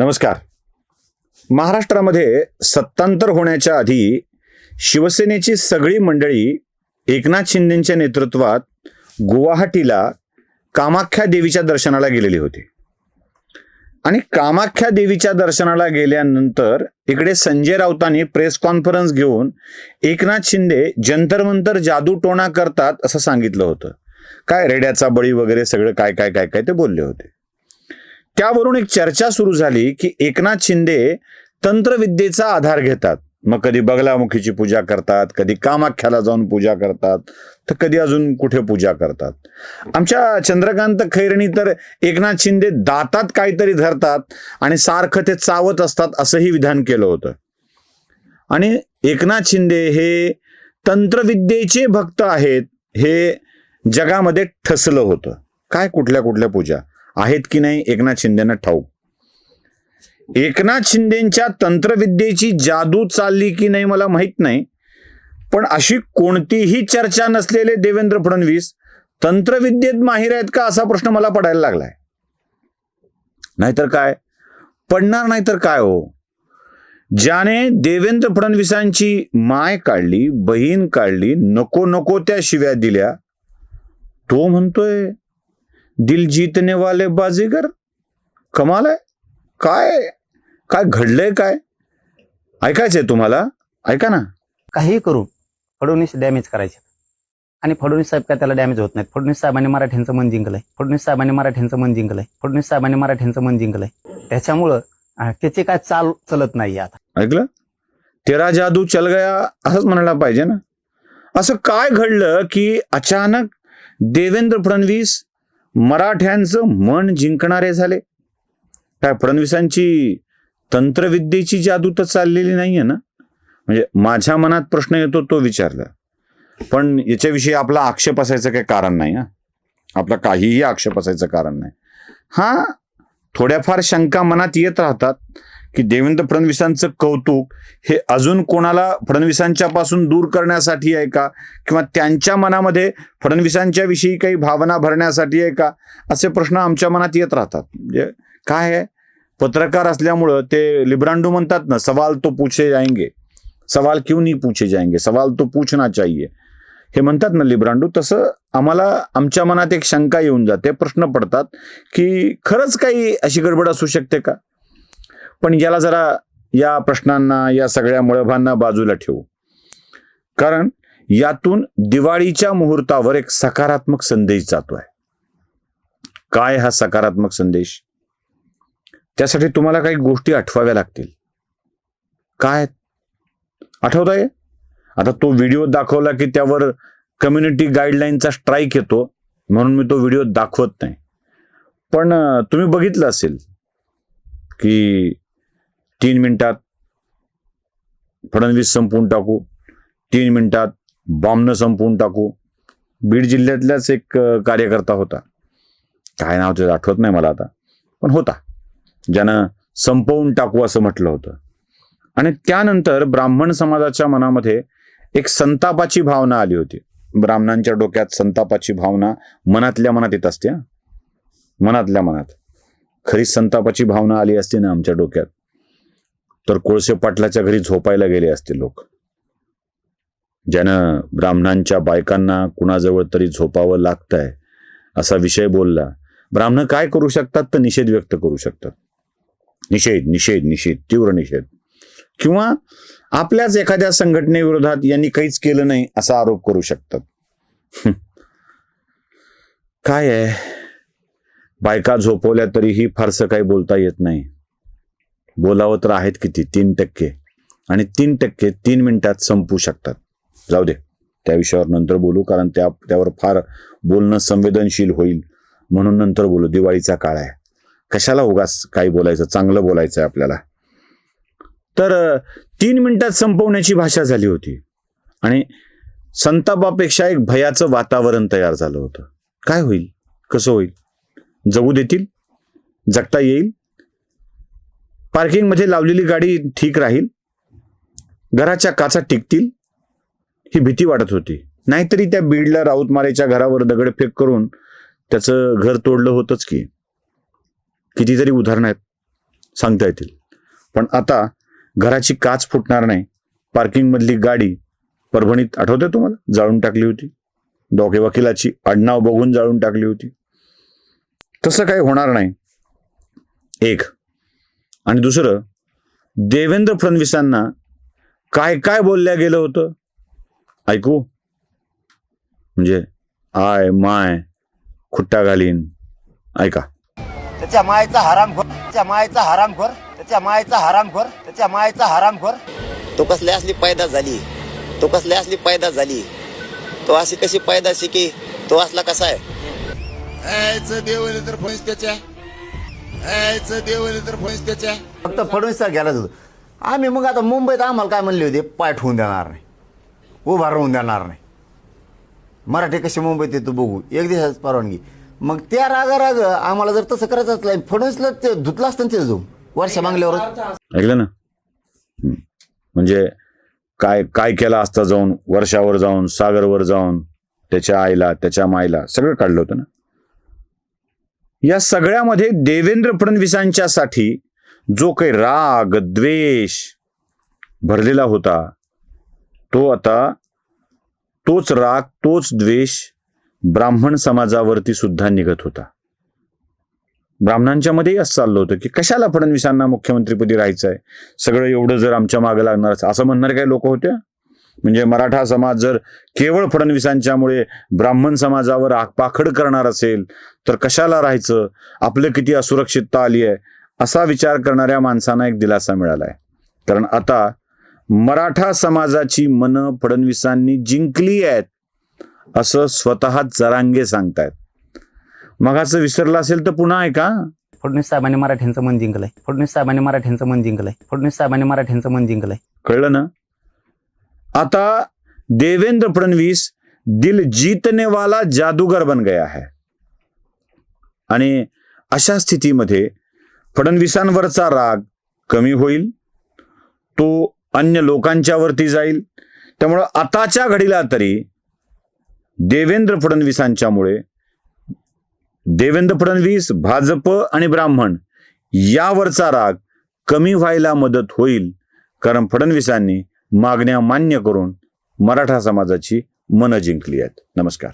नमस्कार. महाराष्ट्रामध्ये सत्तांतर होण्याच्या आधी शिवसेनेची सगळी मंडळी एकनाथ शिंदेच्या नेतृत्वात गुवाहाटीला कामाख्या देवीच्या दर्शनाला गेलेली होती. आणि कामाख्या देवीच्या दर्शनाला गेल्यानंतर इकडे संजय राऊतांनी प्रेस कॉन्फरन्स घेऊन एकनाथ शिंदे जंतर मंतर जादूटोणा करतात असं सांगितलं होतं. काय रेड्याचा बळी वगैरे सगळं काय काय काय काय ते बोलले होते. त्यावरून एक चर्चा सुरू झाली की एकनाथ शिंदे तंत्रविद्येचा आधार घेतात. मग कधी बगलामुखीची पूजा करतात कधी कामाख्याला जाऊन पूजा करतात तर कधी अजून कुठे पूजा करतात. आमच्या चंद्रकांत खैरणी तर एकनाथ शिंदे दातात काहीतरी धरतात आणि सारखं ते चावत असतात असंही विधान केलं होतं. आणि एकनाथ शिंदे हे तंत्रविद्येचे भक्त आहेत हे जगामध्ये ठसलं होतं. काय कुठल्या कुठल्या पूजा? आहेत की नाही एकनाथ शिंदेना ठाऊक. एकनाथ शिंदेच्या तंत्रविद्येची जादू चालली की नाही मला माहीत नाही पण अशी कोणतीही चर्चा नसलेले देवेंद्र फडणवीस तंत्रविद्येत माहीर आहेत का असा प्रश्न मला पडायला लागलाय. नाहीतर काय? पडणार नाहीतर काय हो? ज्याने देवेंद्र फडणवीसांची माय काढली बहीण काढली नको नको त्या शिव्या दिल्या तो म्हणतोय दिल जीतने वाले बाजीगर? कमाल आहे. काय? काय घडलंय काय? ऐकायचंय तुम्हाला? ऐका ना. काहीही करून फडणवीस डॅमेज करायचे. आणि फडणवीस साहेब काय त्याला डॅमेज होत नाही फडणवीस साहेबांनी मराठ्यांचं मन जिंकलंय. फडणवीस साहेबांनी मराठ्यांचं मन जिंकलंय. फडणवीस साहेबांनी मराठ्यांचं मन जिंकलंय. त्याच्यामुळं त्याचे काय चाल चलत नाही आता. ऐकलं? तेरा जादू चल गया असंच म्हणायला पाहिजे ना. असं काय घडलं की अचानक देवेंद्र फडणवीस मराठ्यांचं मन जिंकणारे झाले. काय फडणवीसांची तंत्रविद्येची जादू तर चाललेली नाहीये ना? म्हणजे माझ्या मनात प्रश्न येतो तो विचारला. पण याच्याविषयी आपला आक्षेप असायचं काही कारण नाही हा. आपला काहीही आक्षेप असायचं कारण नाही. हा थोड्याफार शंका मनात येत राहतात. की देवेंद्र फडणवीसांचं कौतुक हे अजून कोणाला फडणवीसांच्या पासून दूर करण्यासाठी आहे का? किंवा त्यांच्या मनामध्ये फडणवीसांच्या विषयी काही भावना भरण्यासाठी आहे का? असे प्रश्न आमच्या मनात येत राहतात. म्हणजे काय आहे? पत्रकार असल्यामुळं ते लिब्रांडू म्हणतात ना सवाल तो पूछे जाएंगे सवाल क्यों नहीं पूछे जाएंगे सवाल तो पूछना चाहिए. हे म्हणतात ना लिब्रांडू तसं आम्हाला आमच्या मनात एक शंका येऊन जाते प्रश्न पडतात की खरंच काही अशी गडबड असू शकते का? पण याला जरा या प्रश्नांना या सगळ्या मळभांना बाजूला ठेवू. कारण यातून दिवाळीच्या मुहूर्तावर एक सकारात्मक संदेश जातो आहे काय हा सकारात्मक संदेश? त्यासाठी तुम्हाला काही गोष्टी आठवाव्या लागतील. काय? आठवत आहे आता तो व्हिडिओ दाखवला की त्यावर कम्युनिटी गाईडलाईनचा स्ट्राईक येतो म्हणून मी तो व्हिडिओ दाखवत नाही. पण तुम्ही बघितलं असेल की तीन मिनिटात फडणवीस संपवून टाकू. तीन मिनिटात बॉम्बनं संपवून टाकू. बीड जिल्ह्यातलाच एक कार्यकर्ता होता. काय नाव त्याचं आठवत नाही मला आता. पण होता. ज्यानं संपवून टाकू असं म्हटलं होतं. आणि त्यानंतर ब्राह्मण समाजाच्या मनामध्ये एक संतापाची भावना आली होती. ब्राह्मणांच्या डोक्यात संतापाची भावना मनातल्या मनात येत असते मनातल्या मनात. खरी संतापाची भावना आली असती ना आमच्या डोक्यात. तर कोळसे पाटलाच्या घरी झोपायला गेले असते लोक. ज्यानं ब्राह्मणांच्या बायकांना कुणाजवळ तरी झोपावं लागतंय असा विषय बोलला. ब्राह्मण काय करू शकतात तर निषेध व्यक्त करू शकतात. निषेध निषेध निषेध तीव्र निषेध. किंवा आपल्याच एखाद्या संघटनेविरोधात यांनी काहीच केलं नाही असा आरोप करू शकतात. काय आहे? बायका झोपवल्या तरीही फारसं काही बोलता येत नाही. बोलावं तर आहेत किती? तीन टक्के. आणि तीन टक्के तीन मिनिटात संपू शकतात. जाऊ दे. त्या विषयावर नंतर बोलू कारण त्या त्यावर फार बोलणं संवेदनशील होईल. म्हणून नंतर बोलू. दिवाळीचा काळ आहे. कशाला उगास काही बोलायचं? चांगलं बोलायचं आहे आपल्याला. तर तीन मिनिटात संपवण्याची भाषा झाली होती. आणि संतापापेक्षा एक भयाचं वातावरण तयार झालं होतं. काय होईल? कसं होईल? जगू देतील? जगता येईल? पार्किंगमध्ये लावलेली गाडी ठीक राहील. घराच्या काचा टिकतील. ही भीती वाटत होती. नाहीतरी त्या बीडला राऊतमारेच्या घरावर दगडफेक करून त्याचं घर तोडलं होतंच की. कितीतरी उदाहरणं आहेत सांगता येतील. पण आता घराची काच फुटणार नाही. पार्किंगमधली गाडी परभणीत आठवते तुम्हाला? जाळून टाकली होती. डोके वकिलाची आडनाव बघून जाळून टाकली होती. तसं काही होणार नाही. एक आणि दुसरं देवेंद्र फडणवीसांना काय काय बोलल्या गेलं होतं? ऐकू? म्हणजे आय माय खुट्टा घालीन. ऐका. त्याच्या मायचा हरामखोर त्याच्या मायचा हरामखोर त्याच्या मायचा हरामखोर त्याच्या मायचा हरामखोर तो कसल्या असली पैदा झाली? तो कसल्या असली पैदा झाली? तो अशी कशी पैदाशी की? तो असला कसा आहे? देवले तर फणस त्याच्या. देवले तर फणस त्याच्या. फक्त घ्यायला होतो. आम्ही मग आता मुंबईत आम्हाला काय म्हणले होते? पाय ठेवून देणार नाही. उभा राहून देणार नाही. मराठी कशी मुंबईत येतो बघू. एक दिवसाच परवानगी. मग त्या रागा राग आम्हाला जर तसं करायचं असलं फडणवीसला ते धुतलं असतं ना ते जाऊन वर्षा मागल्यावर. ऐकलं ना. म्हणजे काय काय केलं असतं जाऊन वर्षावर जाऊन सागरवर जाऊन त्याच्या आईला त्याच्या माईला सगळं काढलं होतं ना? या सगळ्यामध्ये देवेंद्र फडणवीसांच्यासाठी जो काही राग द्वेष भरलेला होता तो आता तोच राग तोच द्वेष ब्राह्मण समाजावरती सुद्धा निघत होता. ब्राह्मणांच्या मध्येही असं चाललं होतं की कशाला फडणवीसांना मुख्यमंत्रीपदी राहायचं आहे सगळं एवढं जर आमच्या मागे लागणार असं म्हणणारे काही लोक होत्या म्हणजे मराठा समाज जर केवळ फडणवीसांच्यामुळे ब्राह्मण समाजावर आगपाखड करणार असेल तर कशाला राहायचं? आपलं किती असुरक्षितता आली आहे? असा विचार करणाऱ्या माणसांना एक दिलासा मिळाला आहे कारण आता मराठा समाजाची मनं फडणवीसांनी जिंकली आहेत असं स्वतः जरांगे सांगतायत. मगाचं विसरलं असेल तर पुन्हा ऐका. फडणवीस साहेबांनी मराठ्यांचं मन जिंकलंय. फडणवीस साहेबांनी मराठ्यांचं मन जिंकलंय. फडणवीस साहेबांनी मराठ्यांचं मन जिंकलंय. कळलं ना? आता देवेंद्र फडणवीस दिल जीतने वाला जादूगर बन गया है। आणि अशा स्थितीमध्ये फडणवीसांवरचा राग कमी होईल तो अन्य लोकांच्यावरती जाईल त्यामुळं आताच्या घडीला तरी देवेंद्र फडणवीसांच्यामुळे देवेंद्र फडणवीस भाजप आणि ब्राह्मण यावरचा राग कमी व्हायला मदत होईल कारण फडणवीसांनी मागण्या मान्य करून मराठा समाजाची मनं जिंकली आहेत. नमस्कार.